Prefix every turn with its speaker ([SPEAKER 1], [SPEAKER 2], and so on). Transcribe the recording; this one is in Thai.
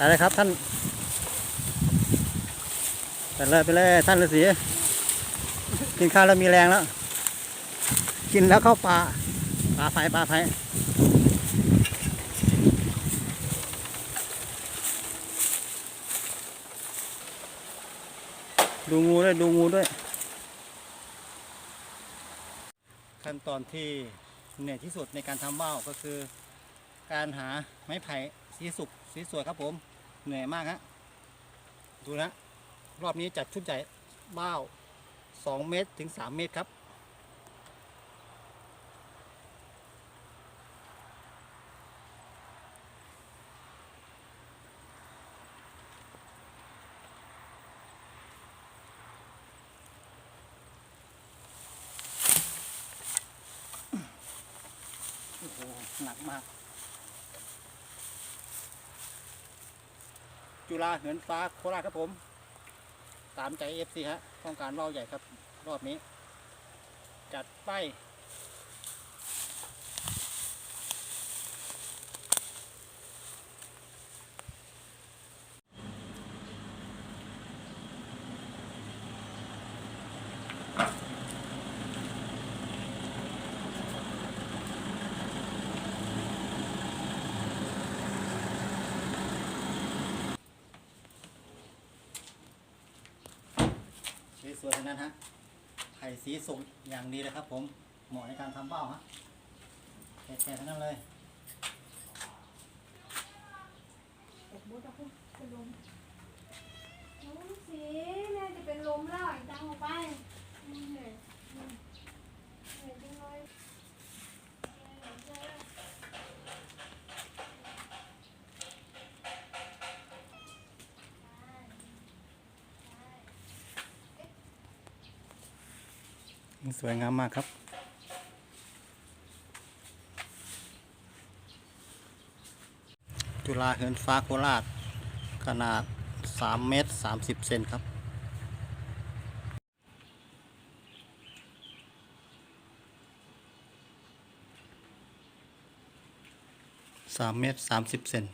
[SPEAKER 1] ไปเลยครับท่านไปเลยไปเลยท่านฤาษีกินข้าวแล้วมีแรงแล้ว กินแล้วเข้าป่าป่าไผ่ป่าไผ่ดูงูด้วยดูงูด้วย ขั้นตอนที่เหนื่อยที่สุดในการทำว่าวก็คือ การหาไม้ไผ่สีสุกสีสวยครับผม เหนื่อยมากฮะดูนะ รอบนี้จัดชุดใหญ่บ้าว2เมตรถึง3เมตรครับ โอ้โห หนักมาก จุฬาเหินฟ้าโคราชครับผม ตามใจเอฟซีฮะต้องการว่าใหญ่ครับ รอบนี้ จัดไป สวยๆทั้งนั้นฮะไผ่สีสุกอย่างดีเลยครับ ผมเหมาะในการทำเบ้าฮะแก่ๆทั้งนั้นเลย
[SPEAKER 2] น้องสีแม่จะเป็นลมแล้วอีกตังออกไปเหนื่อยเหนื่อยจังเลย
[SPEAKER 1] สวยงามมากครับ จุฬาเหินฟ้าโคราช ขนาด 3 เมตร 30 เซนครับ3เมตร30เซน